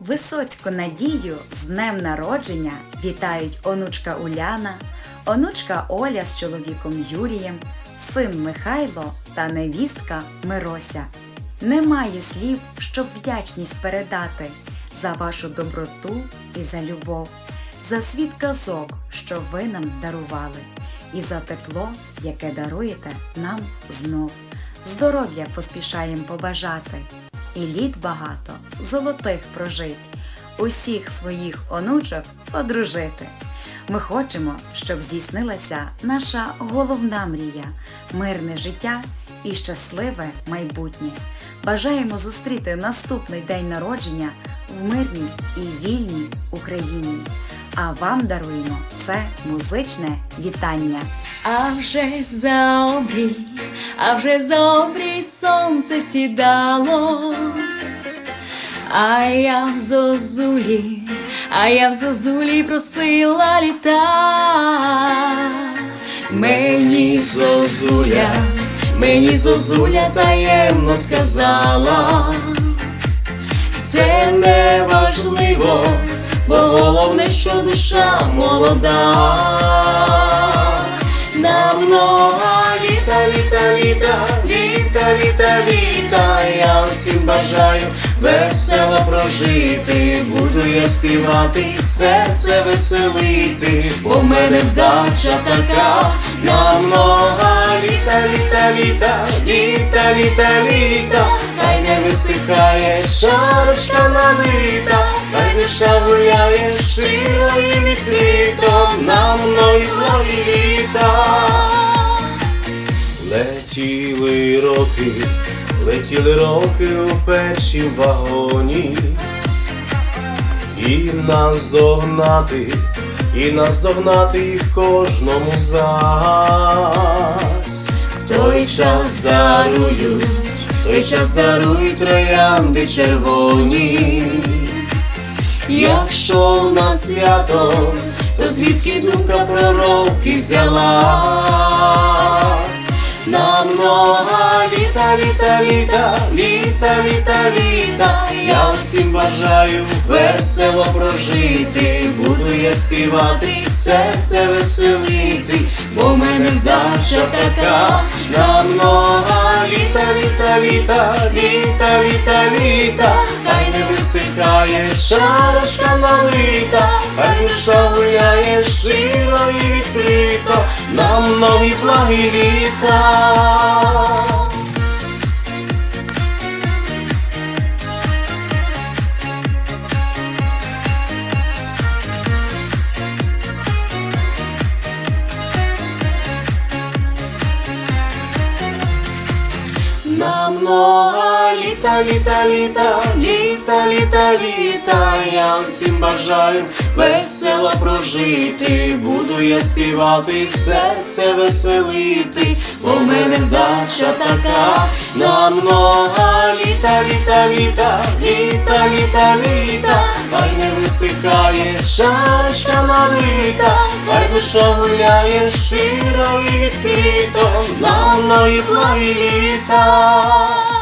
Висоцьку Надію з днем народження вітають онучка Уляна, онучка Оля з чоловіком Юрієм, син Михайло та невістка Мирося. Немає слів, щоб вдячність передати за вашу доброту і за любов, за світ казок, що ви нам дарували, і за тепло, яке даруєте нам знов. Здоров'я поспішаєм побажати, і літ багато, золотих прожить, усіх своїх онучок одружити. Ми хочемо, щоб здійснилася наша головна мрія, мирне життя і щасливе майбутнє. Бажаємо зустріти наступний день народження в мирній і вільній Україні. А вам даруємо це музичне вітання. А вже за обрій, а вже за обрій сонце сідало, а я в зозулі, а я в зозулі просила літа. Мені зозуля, мені зозуля таємно сказала. Це не важливо, бо головне, що душа молода. На много літа, літа, літа, літа, літа, літа. Я всім бажаю весело прожити. Буду я співати, серце веселити, бо в мене вдача така. На много літа, літа, літа, літа, літа, літа. Хай не висихає шарочка налита, хай душа гуляє щиро і відкрито, на мною благі літа. Летіли роки, летіли роки у першім вагоні, і нас догнати, і нас догнати їх кожному з нас. В той час дарують, в той час дарують троянди червоні. Якщо в нас свято, то звідки думка про роки взялась? На много літа, літа, літа, літа, літа, літа. Я всім бажаю весело прожити. Буду я співати, серце веселити, бо в мене вдача така. На много літа, літа, літа, літа, літа, літа. Висихає шарочка налита, хай душа гуляє щиро і відкрито, нам нові благі літа. Нам много літа, літа, літа, літа, літа, літа. Я всім бажаю весело прожити. Буду я співати, серце веселити, бо в мене вдача така. Нам много літа, літа, літа, літа, літа, літа. Хай не висихає шарочка налита, хай душа гуляє щиро і відкрито, на мною благі літа.